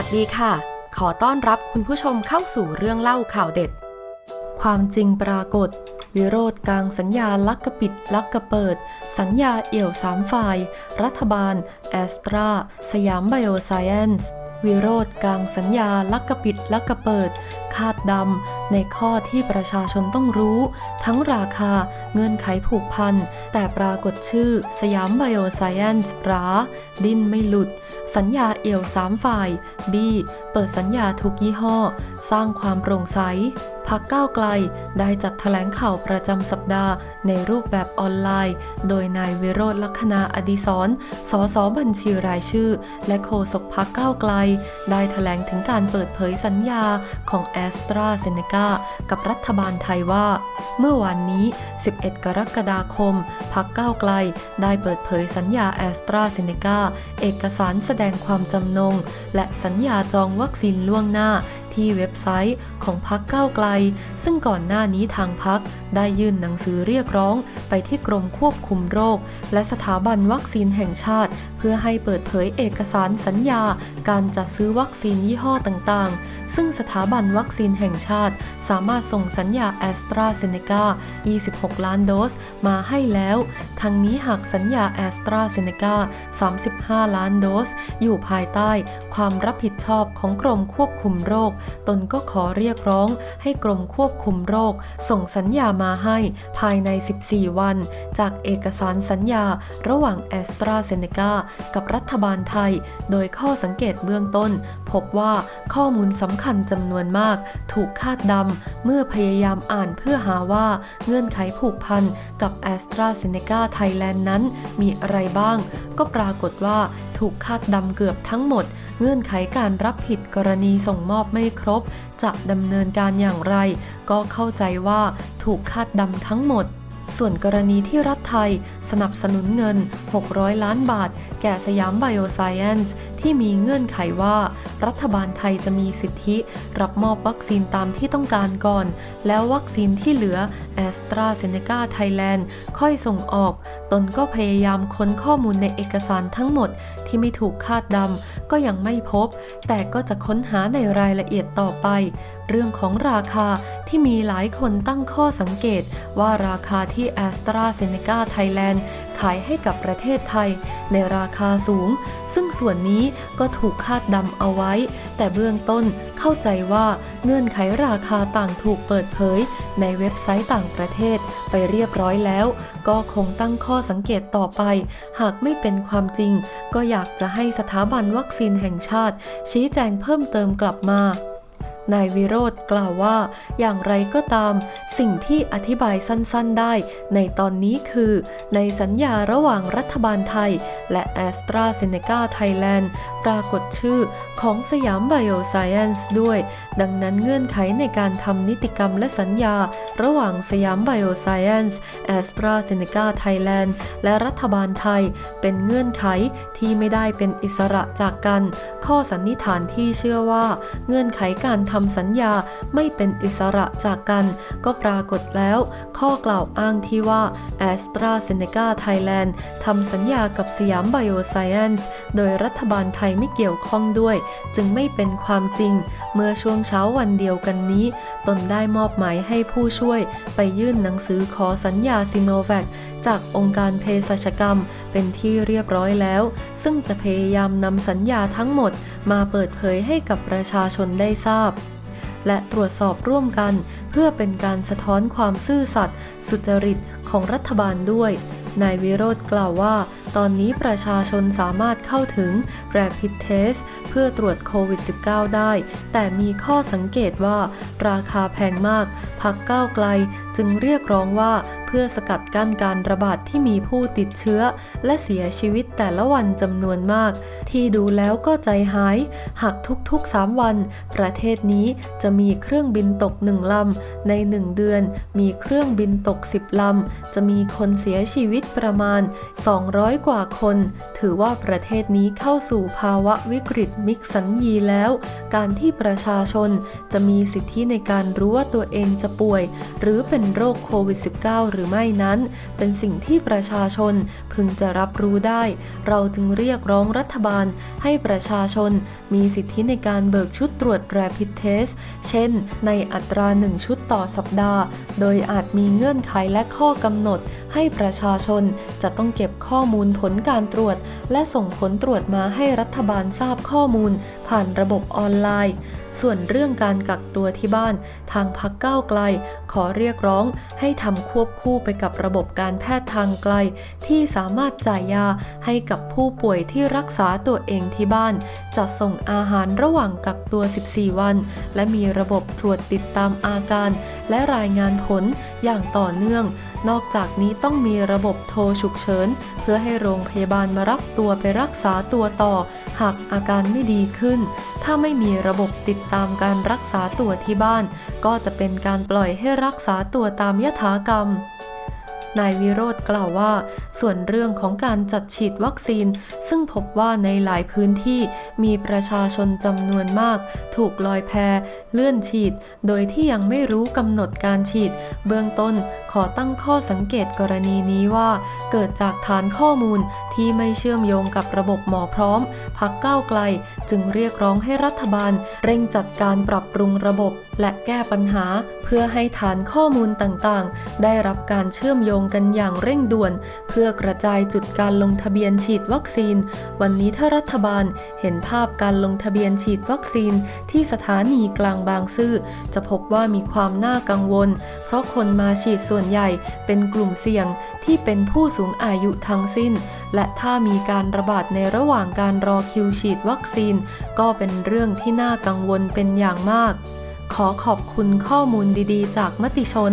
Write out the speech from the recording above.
วัสดีค่ะ ขอต้อนรับคุณผู้ชมเข้าสู่เรื่องเล่าข่าวเด็ด ความจริงปรากฏ วิโรธกลางสัญญาลักกระปิดลักกระเปิด สัญญาเอี่ยวสามฝ่าย รัฐบาล แอสตรา สยามไบโอไซเอนส์วิโรธกลางสัญญาลักกระปิดลักกระเปิดคาดดำในข้อที่ประชาชนต้องรู้ ทั้งราคาเงื่อนไขผูกพัน แต่ปรากฏชื่อ สยามไบโอไซเอนซ์ราดิ้นไม่หลุด สัญญาเอี่ยวสามฝ่าย B เปิดสัญญาทุกยี่ห้อ สร้างความโปร่งใสพักก้าวไกลได้จัดแถลงข่าวประจำสัปดาห์ ในรูปแบบออนไลน์ โดยนายวิโรธลัคนาอดิศรสสบัญชีรายชื่อ และโฆษกพักก้าวไกล ได้แถลงถึงการเปิดเผยสัญญาของแอสตราเซเนกากับรัฐบาลไทยว่า เมื่อวานนี้ 11 กรกฎาคมพักก้าวไกล ได้เปิดเผยสัญญาแอสตราเซเนกาเอกสารแสดงความจำนง และสัญญาจองวัคซีนล่วงหน้าที่เว็บไซต์ของพักก้าวไกล ซึ่งก่อนหน้านี้ทางพักได้ยื่นหนังสือเรียกร้องไปที่กรมควบคุมโรค และสถาบันวัคซีนแห่งชาติ เพื่อให้เปิดเผยเอกสารสัญญา การจัดซื้อวัคซีนยี่ห้อต่างๆ ซึ่งสถาบันวัคซีนแห่งชาติ สามารถส่งสัญญาแอสตราเซเนกา26 ล้านโดสมาให้แล้ว ทั้งนี้หากสัญญาแอสตราเซเนกา35 ล้านโดส อยู่ภายใต้ความรับผิดชอบของกรมควบคุมโรค ตนก็ขอเรียกร้องให้กรมควบคุมโรค ส่งสัญญามาให้ภายใน 14 วัน จากเอกสารสัญญาระหว่างแอสตราเซเนกากับรัฐบาลไทย โดยข้อสังเกตเบื้องต้นพบว่าข้อมูลสำคัญจำนวนมาก ถูกคาดดำเมื่อพยายามอ่านเพื่อหาว่าเงื่อนไขผูกพันกับแอสตราเซเนกาไทยแลนด์นั้นมีอะไรบ้าง ก็ปรากฏว่าถูกคาดดำเกือบทั้งหมด เงื่อนไขการรับผิดกรณีส่งมอบไม่ครบ จะดำเนินการอย่างไร ก็เข้าใจว่าถูกคาดดำทั้งหมด ส่วนกรณีที่รัฐไทยสนับสนุนเงิน 600 ล้านบาท แก่สยามไบโอไซเอนซ์ที่มีเงื่อนไขว่า รัฐบาลไทยจะมีสิทธิ รับมอบวัคซีนตามที่ต้องการก่อน แล้ววัคซีนที่เหลือแอสตราเซเนกาไทยแลนด์ค่อยส่งออก ตนก็พยายามค้นข้อมูลในเอกสารทั้งหมด ที่ไม่ถูกคาดดำก็ยังไม่พบ แต่ก็จะค้นหาในรายละเอียดต่อไป เรื่องของราคาที่มีหลายคนตั้งข้อสังเกตว่าราคาที่แอสตราเซเนกาไทยแลนด์ ขายให้กับประเทศไทยในราคาสูง ซึ่งส่วนนี้ก็ถูกคาดดำเอาไว้ แต่เบื้องต้นเข้าใจว่าเงื่อนไขราคาต่างถูกเปิดเผย ในเว็บไซต์ต่างประเทศไปเรียบร้อยแล้ว ก็คงตั้งข้อสังเกตต่อไป หากไม่เป็นความจริง ก็อยากจะให้สถาบันวัคซีนแห่งชาติ ชี้แจงเพิ่มเติมกลับมา นายวิโรธกล่าวว่า อย่างไรก็ตาม สิ่งที่อธิบายสั้นๆได้ ในตอนนี้คือ ในสัญญาระหว่างรัฐบาลไทย และแอสตราเซเนกาไทยแลนด์ปรากฏชื่อของสยามไบโอไซเอนซ์ด้วย ดังนั้นเงื่อนไขในการทำนิติกรรมและสัญญา ระหว่างสยามไบโอไซเอนซ์แอสตราเซเนกาไทยแลนด์และรัฐบาลไทย เป็นเงื่อนไขที่ไม่ได้เป็นอิสระจากกัน ข้อสันนิษฐานที่เชื่อว่า เงื่อนไขการทำำสัญญาไม่เป็นอิสระจากกัน ก็ปรากฏแล้ว ข้อกล่าวอ้างที่ว่า a s t r a z เซ e c a Thailand ทำสัญญากับสยามไบโอไซเอนซ์โดยรัฐบาลไทยไม่เกี่ยวข้องด้วย จึงไม่เป็นความจริง เมื่อช่วงเช้าวันเดียวกันนี้ ตนได้มอบหมายให้ผู้ช่วย ไปยื่นหนังสือขอสัญญาซิโนแวคจากองค์การเภสัชกรรมเป็นที่เรียบร้อยแล้ว ซึ่งจะพยายามนำสัญญาทั้งหมดมาเปิดเผยให้กับประชาชนได้ทราบ และตรวจสอบร่วมกัน เพื่อเป็นการสะท้อนความซื่อสัตย์สุจริตของรัฐบาลด้วยนายวิโรธกล่าวว่าตอนนี้ประชาชนสามารถเข้าถึง Rapid Test เพื่อตรวจโควิด -19 ได้ แต่มีข้อสังเกตว่าราคาแพงมาก พักก้าวไกลจึงเรียกร้องว่าเพื่อสกัดกั้นการระบาดที่มีผู้ติดเชื้อ และเสียชีวิตแต่ละวันจำนวนมาก ที่ดูแล้วก็ใจหาย หากทุกๆ 3 วัน ประเทศนี้จะมีเครื่องบินตกหนึ่งลำ ใน 1 เดือน มีเครื่องบินตก 10 ลำ จะมีคนเสียชีวิตประมาณ 200กว่ากว่าคน ถือว่าประเทศนี้เข้าสู่ภาวะวิกฤตมิกสัญญีแล้ว การที่ประชาชนจะมีสิทธิในการรู้ว่าตัวเองจะป่วย หรือเป็นโรคโควิด -19 หรือไม่นั้น เป็นสิ่งที่ประชาชนพึงจะรับรู้ได้ เราจึงเรียกร้องรัฐบาล ให้ประชาชนมีสิทธิในการเบิกชุดตรวจ Rapid Test เช่น ในอัตรา 1 ชุดต่อสัปดาห์ โดยอาจมีเงื่อนไขและข้อกำหนด ให้ประชาชนจะต้องเก็บข้อมูลผลการตรวจ และส่งผลตรวจมาให้รัฐบาลทราบข้อมูล ผ่านระบบออนไลน์ ส่วนเรื่องการกักตัวที่บ้าน ทางพักก้าวไกล ขอเรียกร้องให้ทำควบคู่ไปกับระบบการแพทย์ทางไกล ที่สามารถจ่ายยาให้กับผู้ป่วยที่รักษาตัวเองที่บ้าน จัดส่งอาหารระหว่างกักตัว 14 วัน และมีระบบตรวจติดตามอาการ และรายงานผลอย่างต่อเนื่อง นอกจากนี้ต้องมีระบบโทรฉุกเฉิน เพื่อให้โรงพยาบาลมารับตัวไปรักษาตัวต่อ หากอาการไม่ดีขึ้น ถ้าไม่มีระบบติดตามการรักษาตัวที่บ้าน ก็จะเป็นการปล่อยให้รักษาตัวตามยถากรรม นายวิโรธกล่าวว่า ส่วนเรื่องของการจัดฉีดวัคซีน ซึ่งพบว่าในหลายพื้นที่มีประชาชนจำนวนมาก ถูกลอยแพเลื่อนฉีด โดยที่ยังไม่รู้กำหนดการฉีด เบื้องต้นขอตั้งข้อสังเกตกรณีนี้ว่า เกิดจากฐานข้อมูลที่ไม่เชื่อมโยงกับระบบหมอพร้อม พักก้าวไกล จึงเรียกร้องให้รัฐบาล เร่งจัดการปรับปรุงระบบ และแก้ปัญหา เพื่อให้ฐานข้อมูลต่างๆ ได้รับการเชื่อมโยงงกันอย่างเร่งด่วน เพื่อกระจายจุดการลงทะเบียนฉีดวัคซีน วันนี้ถ้ารัฐบาลเห็นภาพการลงทะเบียนฉีดวัคซีน ที่สถานีกลางบางซื่อจะพบว่ามีความน่ากังวล เพราะคนมาฉีดส่วนใหญ่เป็นกลุ่มเสี่ยงที่เป็นผู้สูงอายุทั้งสิ้น และถ้ามีการระบาดในระหว่างการรอคิวฉีดวัคซีน ก็เป็นเรื่องที่น่ากังวลเป็นอย่างมาก ขอขอบคุณข้อมูลดีๆ จากมติชน